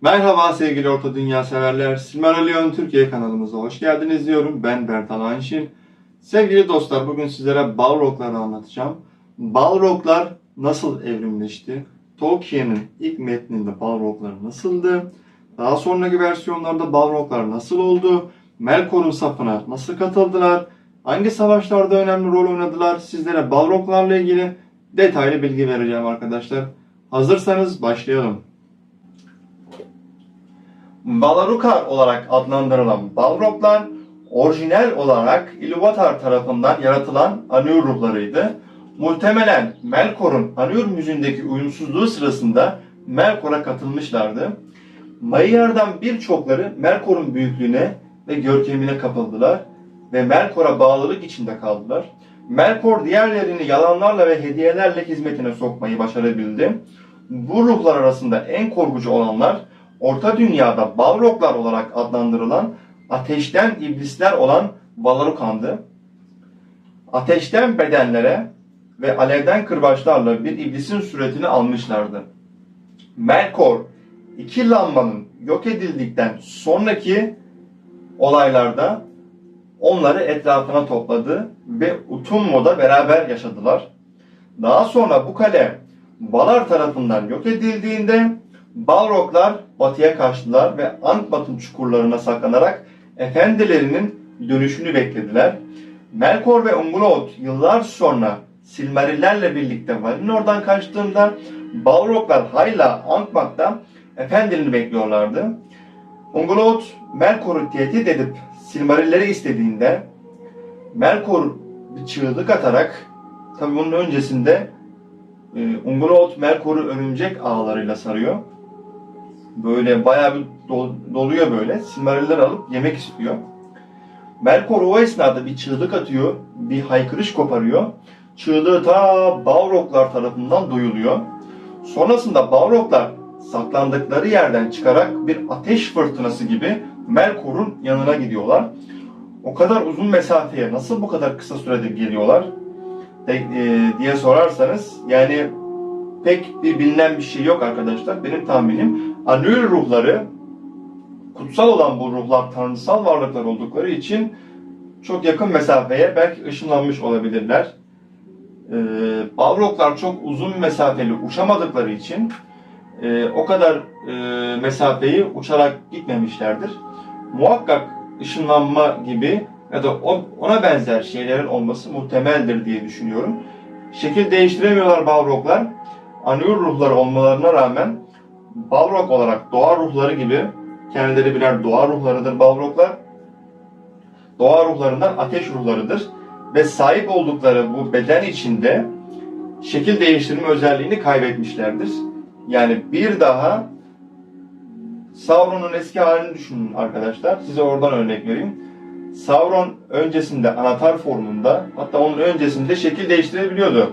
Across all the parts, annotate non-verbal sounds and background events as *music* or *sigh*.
Merhaba sevgili Orta Dünya severler. Silmarillion Türkiye kanalımıza hoş geldiniz diyorum. Ben Bertan Anşin. Sevgili dostlar bugün sizlere Balrog'ları anlatacağım. Balrog'lar nasıl evrimleşti? Tolkien'in ilk metninde Balrog'lar nasıldı? Daha sonraki versiyonlarda Balrog'lar nasıl oldu? Melkor'un safına nasıl katıldılar? Hangi savaşlarda önemli rol oynadılar? Sizlere Balrog'larla ilgili detaylı bilgi vereceğim arkadaşlar. Hazırsanız başlayalım. Balarukar olarak adlandırılan Balroglar, orijinal olarak Ilúvatar tarafından yaratılan Anur ruhlarıydı. Muhtemelen Melkor'un Anur müziğindeki uyumsuzluğu sırasında Melkor'a katılmışlardı. Mayar'dan birçokları Melkor'un büyüklüğüne ve görkemine kapıldılar ve Melkor'a bağlılık içinde kaldılar. Melkor diğerlerini yalanlarla ve hediyelerle hizmetine sokmayı başarabildi. Bu ruhlar arasında en korkucu olanlar Orta Dünya'da Balroglar olarak adlandırılan ateşten iblisler olan Balarukan'dı. Ateşten bedenlere ve alevden kırbaçlarla bir iblisin suretini almışlardı. Melkor iki lambanın yok edildikten sonraki olaylarda onları etrafına topladı ve Utummo'da beraber yaşadılar. Daha sonra bu kale Valar tarafından yok edildiğinde Balroglar batıya kaçtılar ve Angband'ın çukurlarına saklanarak efendilerinin dönüşünü beklediler. Melkor ve Ungolot yıllar sonra Silmarillerle birlikte Valinor'dan kaçtığında Balroglar hala Angband'da efendilerini bekliyorlardı. Ungolot Melkor'u tehdit edip Silmarilleri istediğinde Melkor bir çığlık atarak tabi bunun öncesinde e, Ungolot Melkor'u örümcek ağlarıyla sarıyor. Böyle bayağı bir dol- doluyor böyle. Silmariller alıp yemek istiyor. Melkor o esnada bir çığlık atıyor. Bir haykırış koparıyor. Çığlığı ta Balroglar tarafından duyuluyor. Sonrasında Balroglar saklandıkları yerden çıkarak bir ateş fırtınası gibi Melkor'un yanına gidiyorlar. O kadar uzun mesafeye nasıl bu kadar kısa sürede geliyorlar e, diye sorarsanız yani pek bir bilinen bir şey yok arkadaşlar. Benim tahminim Anül ruhları kutsal olan bu ruhlar tanrısal varlıklar oldukları için çok yakın mesafeye belki ışınlanmış olabilirler. Ee, Balroglar çok uzun mesafeli uçamadıkları için e, o kadar e, mesafeyi uçarak gitmemişlerdir. Muhakkak ışınlanma gibi ya da ona benzer şeylerin olması muhtemeldir diye düşünüyorum. Şekil değiştiremiyorlar Balroglar. Anur ruhları olmalarına rağmen Balrog olarak doğa ruhları gibi kendileri birer doğa ruhlarıdır Balroglar. Doğa ruhlarından ateş ruhlarıdır ve sahip oldukları bu beden içinde şekil değiştirme özelliğini kaybetmişlerdir. Yani bir daha Sauron'un eski halini düşünün arkadaşlar. Size oradan örnek vereyim. Sauron öncesinde anahtar formunda hatta onun öncesinde şekil değiştirebiliyordu.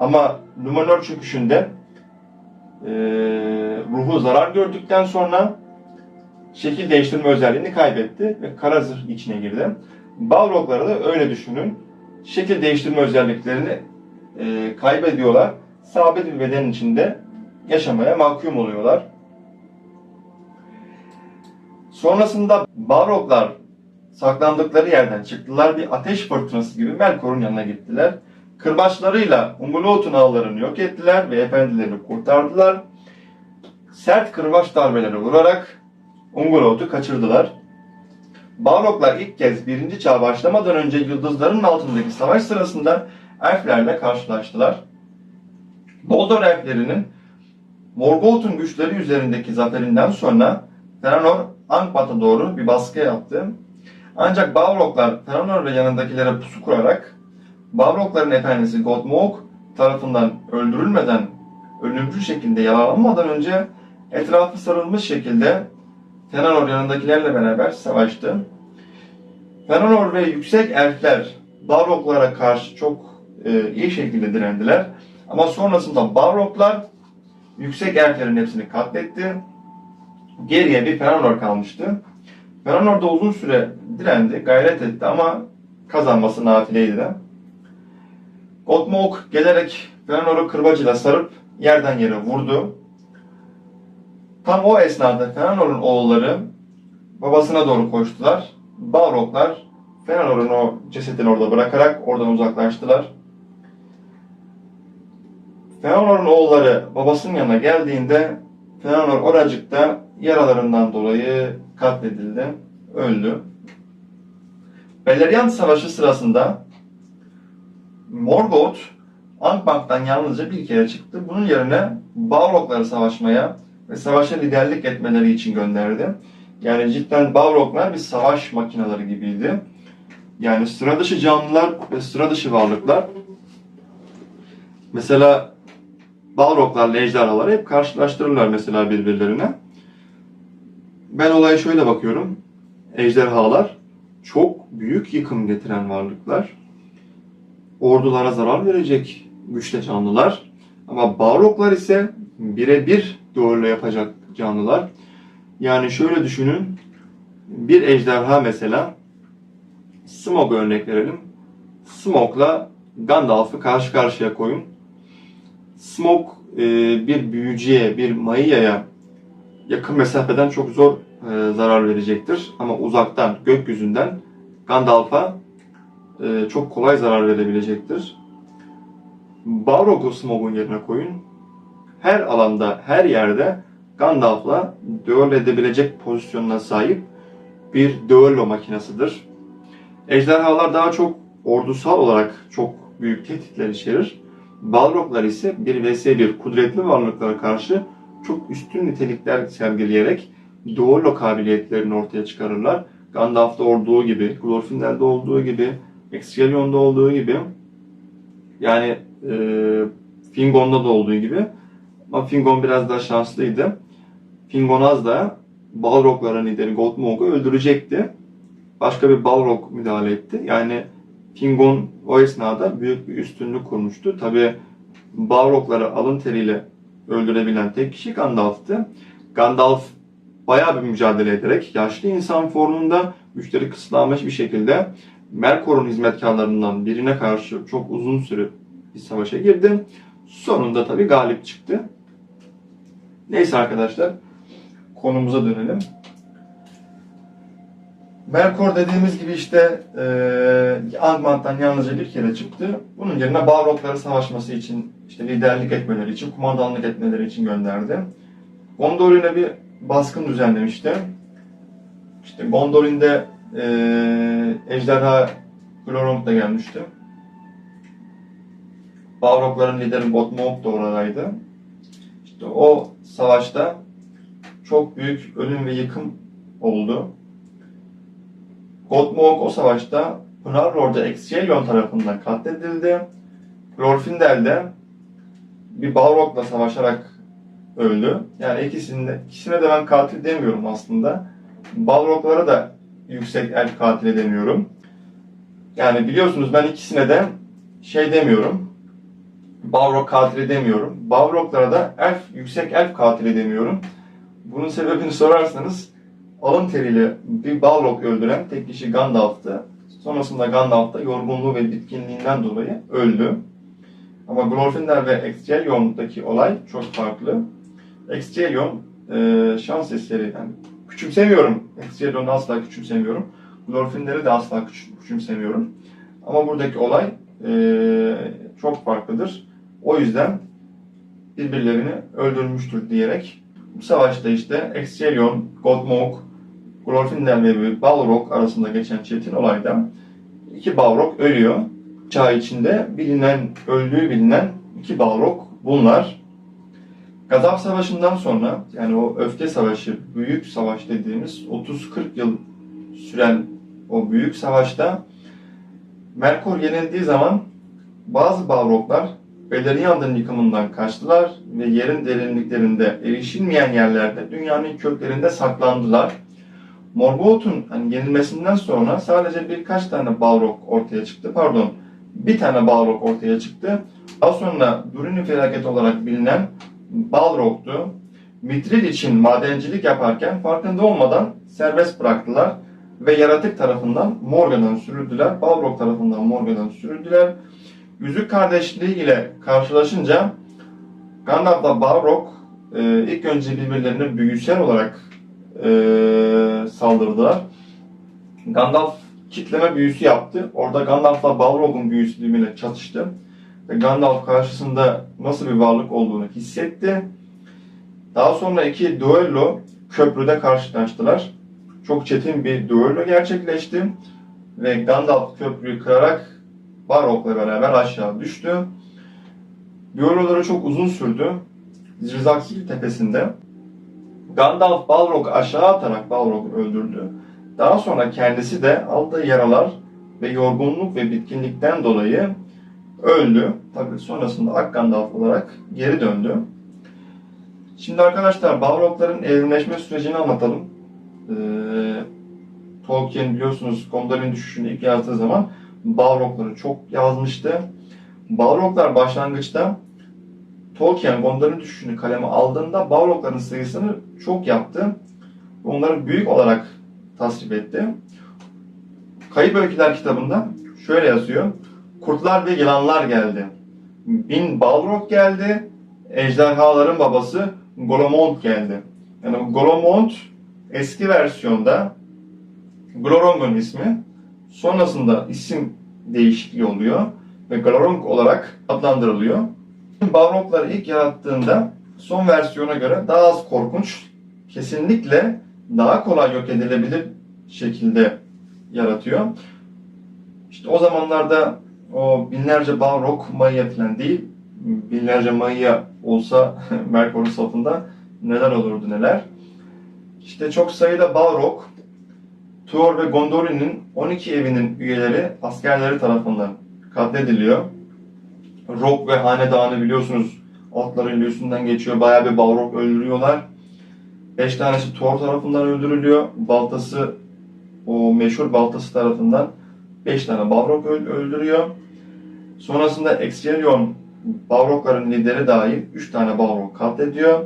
Ama Numenor çöküşünde e, ruhu zarar gördükten sonra şekil değiştirme özelliğini kaybetti ve kara zırh içine girdi. Balrogları da öyle düşünün. Şekil değiştirme özelliklerini e, kaybediyorlar. Sabit bir bedenin içinde yaşamaya mahkum oluyorlar. Sonrasında Balroglar saklandıkları yerden çıktılar. Bir ateş fırtınası gibi Melkor'un yanına gittiler. Kırbaçlarıyla Ungolot'un ağlarını yok ettiler ve efendilerini kurtardılar. Sert kırbaç darbeleri vurarak Ungolot'u kaçırdılar. Balroglar ilk kez birinci çağ başlamadan önce yıldızların altındaki savaş sırasında elflerle karşılaştılar. Noldor elflerinin Morgoth'un güçleri üzerindeki zaferinden sonra Fëanor Angband'a doğru bir baskı yaptı. Ancak Balroglar Fëanor ve yanındakilere pusu kurarak Balrogların efendisi Godmog tarafından öldürülmeden ölümcül şekilde yaralanmadan önce etrafı sarılmış şekilde Fëanor yanındakilerle beraber savaştı. Fëanor ve yüksek elfler Balroglara karşı çok e, iyi şekilde direndiler. Ama sonrasında Balroglar yüksek elflerin hepsini katletti. Geriye bir Fëanor kalmıştı. Fëanor da uzun süre direndi, gayret etti ama kazanması nafileydi de. Godmog gelerek Fëanor'u kırbacıyla sarıp yerden yere vurdu. Tam o esnada Fëanor'un oğulları babasına doğru koştular. Balroglar Fëanor'un o cesedini orada bırakarak oradan uzaklaştılar. Fëanor'un oğulları babasının yanına geldiğinde Fëanor oracıkta yaralarından dolayı katledildi, öldü. Beleriand Savaşı sırasında Morgoth Angband'dan yalnızca bir kere çıktı. Bunun yerine Balrogları savaşmaya ve savaşa liderlik etmeleri için gönderdi. Yani cidden Balroglar bir savaş makineleri gibiydi. Yani sıra dışı canlılar ve sıra dışı varlıklar. Mesela Balroglarla ejderhaları hep karşılaştırırlar mesela birbirlerine. Ben olaya şöyle bakıyorum. Ejderhalar çok büyük yıkım getiren varlıklar. Ordulara zarar verecek güçte canlılar. Ama Balroglar ise birebir doğruyla yapacak canlılar. Yani şöyle düşünün. Bir ejderha mesela Smaug örnek verelim. Smaug'la Gandalf'ı karşı karşıya koyun. Smaug e, bir büyücüye, bir Maia'ya yakın mesafeden çok zor e, zarar verecektir. Ama uzaktan, gökyüzünden Gandalf'a e, çok kolay zarar verebilecektir. Balrog'u Smaug'un yerine koyun. Her alanda, her yerde Gandalf'la düello edebilecek pozisyonuna sahip bir düello makinesidir. Ejderhalar daha çok ordusal olarak çok büyük tehditler içerir. Balroglar ise bir vs bir kudretli varlıklara karşı çok üstün nitelikler sergileyerek duello kabiliyetlerini ortaya çıkarırlar. Gandalf'ta olduğu gibi, Glorfindel'de olduğu gibi, Excelion'da olduğu gibi yani e, Fingon'da da olduğu gibi ama Fingon biraz daha şanslıydı. Fingonaz da Balrogların lideri Goldmog'u öldürecekti. Başka bir Balrog müdahale etti. Yani Fingon o esnada büyük bir üstünlük kurmuştu. Tabi Balrogları alın teriyle öldürebilen tek kişi Gandalf'tı. Gandalf bayağı bir mücadele ederek yaşlı insan formunda güçleri kısıtlanmış bir şekilde Melkor'un hizmetkarlarından birine karşı çok uzun süre bir savaşa girdi. Sonunda tabi galip çıktı. Neyse arkadaşlar konumuza dönelim. Melkor dediğimiz gibi işte e, Angmant'tan yalnızca bir kere çıktı. Bunun yerine Balrogları savaşması için, işte liderlik etmeleri için, kumandanlık etmeleri için gönderdi. Gondolin'e bir baskın düzenlemişti. İşte Gondolin'de e, ejderha Glorong da gelmişti. Balrogların lideri Gottmog da oradaydı. İşte o savaşta çok büyük ölüm ve yıkım oldu. Gottmog o savaşta Pınarlord'a Exilion tarafından katledildi. Glorfindel de bir Balrog'la savaşarak öldü. Yani ikisinde, ikisine de ben katil demiyorum aslında. Balrog'lara da yüksek elf katili demiyorum. Yani biliyorsunuz ben ikisine de şey demiyorum. Balrog katili demiyorum. Balrog'lara da elf, yüksek elf katili demiyorum. Bunun sebebini sorarsanız alın teriyle bir Balrog öldüren tek kişi Gandalf'tı. Sonrasında Gandalf da yorgunluğu ve bitkinliğinden dolayı öldü. Ama Glorfindel ve Excelion'daki olay çok farklı. Exelion e, şans eseri yani küçümsemiyorum. Excelion'u asla küçümsemiyorum. Glorfindel'i de asla küç- küçümsemiyorum. Ama buradaki olay e, çok farklıdır. O yüzden birbirlerini öldürmüştür diyerek bu savaşta işte Exelion, Godmog, Glorfindel ve Balrog arasında geçen çetin olayda iki Balrog ölüyor. Çağ içinde bilinen, öldüğü bilinen iki Balrog bunlar. Gazap Savaşı'ndan sonra yani o öfke savaşı, büyük savaş dediğimiz 30-40 yıl süren o büyük savaşta Melkor yenildiği zaman bazı Balroglar Beleriand'ın yıkımından kaçtılar ve yerin derinliklerinde erişilmeyen yerlerde dünyanın köklerinde saklandılar. Morgoth'un hani yenilmesinden sonra sadece birkaç tane Balrog ortaya çıktı. Pardon, bir tane Balrog ortaya çıktı. Daha sonra Durin'i felaket olarak bilinen Balrog'tu. Mithril için madencilik yaparken farkında olmadan serbest bıraktılar ve yaratık tarafından Morgan'dan sürüldüler. Balrog tarafından Morgan'dan sürüldüler. Yüzük kardeşliği ile karşılaşınca Gandalf'la Balrog e, ilk önce birbirlerine büyüsel olarak e, saldırdılar. Gandalf kitleme büyüsü yaptı. Orada Gandalf'la Balrog'un büyüsü birbirine çatıştı. Ve Gandalf karşısında nasıl bir varlık olduğunu hissetti. Daha sonra iki düello köprüde karşılaştılar. Çok çetin bir düello gerçekleşti. Ve Gandalf köprüyü kırarak Balrog'la beraber aşağı düştü. Düelloları çok uzun sürdü. Zirzaksil tepesinde. Gandalf Balrog'u aşağı atarak Balrog'u öldürdü. Daha sonra kendisi de aldığı yaralar ve yorgunluk ve bitkinlikten dolayı öldü. Tabii sonrasında Ak Gandalf olarak geri döndü. Şimdi arkadaşlar Balrogların evrimleşme sürecini anlatalım. Ee, Tolkien biliyorsunuz Gondor'un düşüşünü ilk yazdığı zaman Balrogları çok yazmıştı. Balroglar başlangıçta Tolkien Gondor'un düşüşünü kaleme aldığında Balrogların sayısını çok yaptı. Onları büyük olarak tasvip etti. Kayıp Öyküler kitabında şöyle yazıyor. Kurtlar ve yılanlar geldi. Bin Balrog geldi. Ejderhaların babası Goromont geldi. Yani Goromont eski versiyonda Glorong'un ismi. Sonrasında isim değişikliği oluyor ve Glorong olarak adlandırılıyor. Balrogları ilk yarattığında son versiyona göre daha az korkunç, kesinlikle daha kolay yok edilebilir şekilde yaratıyor. İşte o zamanlarda o binlerce Balrog Maya falan değil, binlerce Maya olsa *laughs* Melkor'un safında neler olurdu neler. İşte çok sayıda Balrog, Tuor ve Gondolin'in 12 evinin üyeleri askerleri tarafından katlediliyor. Rock ve Hanedanı biliyorsunuz atların üstünden geçiyor. Bayağı bir Balrog öldürüyorlar. 5 tanesi Thor tarafından öldürülüyor. Baltası o meşhur baltası tarafından 5 tane Balrog öl- öldürüyor. Sonrasında Exelion Balrogların lideri dahil 3 tane Balrog katlediyor.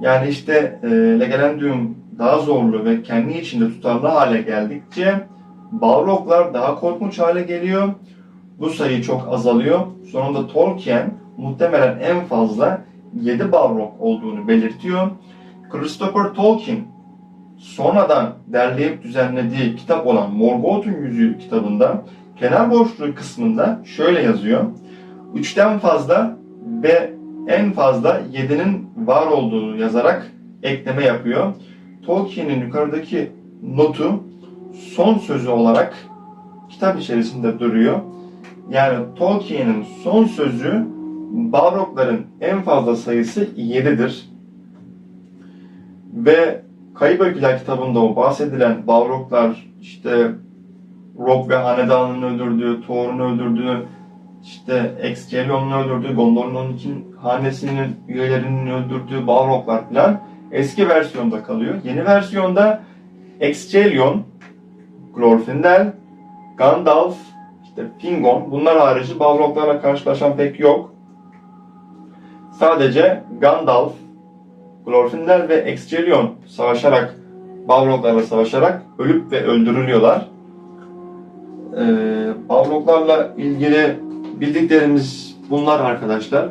Yani işte e, Legelendium daha zorlu ve kendi içinde tutarlı hale geldikçe Balroglar daha korkunç hale geliyor. Bu sayı çok azalıyor. Sonunda Tolkien muhtemelen en fazla 7 Balrog olduğunu belirtiyor. Christopher Tolkien sonradan derleyip düzenlediği kitap olan Morgoth'un Yüzüğü kitabında kenar boşluğu kısmında şöyle yazıyor. Üçten fazla ve en fazla 7'nin var olduğunu yazarak ekleme yapıyor. Tolkien'in yukarıdaki notu son sözü olarak kitap içerisinde duruyor. Yani Tolkien'in son sözü Balrogların en fazla sayısı 7'dir. Ve Kayıp Öyküler kitabında o bahsedilen Balroglar işte Rob ve Hanedan'ın öldürdüğü, Thor'un öldürdüğü, işte Excelion'un öldürdüğü, Gondor'un 12 hanesinin üyelerinin öldürdüğü Balroglar falan eski versiyonda kalıyor. Yeni versiyonda Excelion, Glorfindel, Gandalf, işte Fingon bunlar harici Balroglarla karşılaşan pek yok. Sadece Gandalf, Glorfindel ve Excelion savaşarak Balroglarla savaşarak ölüp ve öldürülüyorlar. Ee, Balroglarla ilgili bildiklerimiz bunlar arkadaşlar.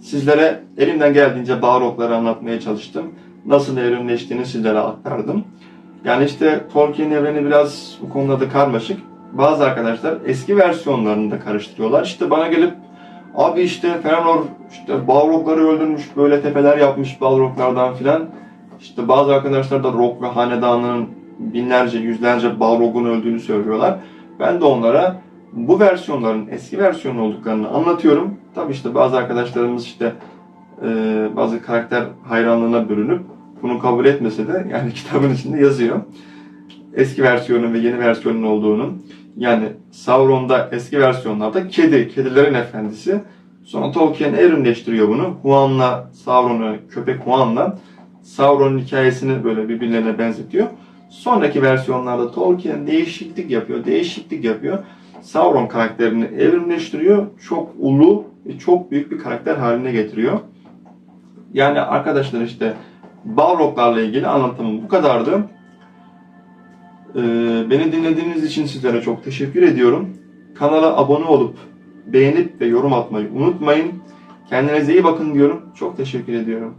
Sizlere elimden geldiğince Balrogları anlatmaya çalıştım. Nasıl evrimleştiğini sizlere aktardım. Yani işte Tolkien evreni biraz bu konuda da karmaşık. Bazı arkadaşlar eski versiyonlarını da karıştırıyorlar. İşte bana gelip abi işte Fëanor işte Balrogları öldürmüş, böyle tepeler yapmış Balroglardan filan. İşte bazı arkadaşlar da Rock ve Hanedanı'nın binlerce, yüzlerce Balrog'un öldüğünü söylüyorlar. Ben de onlara bu versiyonların eski versiyon olduklarını anlatıyorum. Tabi işte bazı arkadaşlarımız işte e, bazı karakter hayranlığına bürünüp bunu kabul etmese de *laughs* yani kitabın içinde yazıyor. Eski versiyonun ve yeni versiyonun olduğunun. Yani Sauron'da eski versiyonlarda kedi, kedilerin efendisi. Sonra Tolkien evrimleştiriyor bunu. Huan'la Sauron'u, köpek Huan'la Sauron'un hikayesini böyle birbirlerine benzetiyor. Sonraki versiyonlarda Tolkien değişiklik yapıyor, değişiklik yapıyor. Sauron karakterini evrimleştiriyor. Çok ulu ve çok büyük bir karakter haline getiriyor. Yani arkadaşlar işte Balroglarla ilgili anlatımım bu kadardı. Ee, beni dinlediğiniz için sizlere çok teşekkür ediyorum. Kanala abone olup beğenip ve yorum atmayı unutmayın. Kendinize iyi bakın diyorum. Çok teşekkür ediyorum.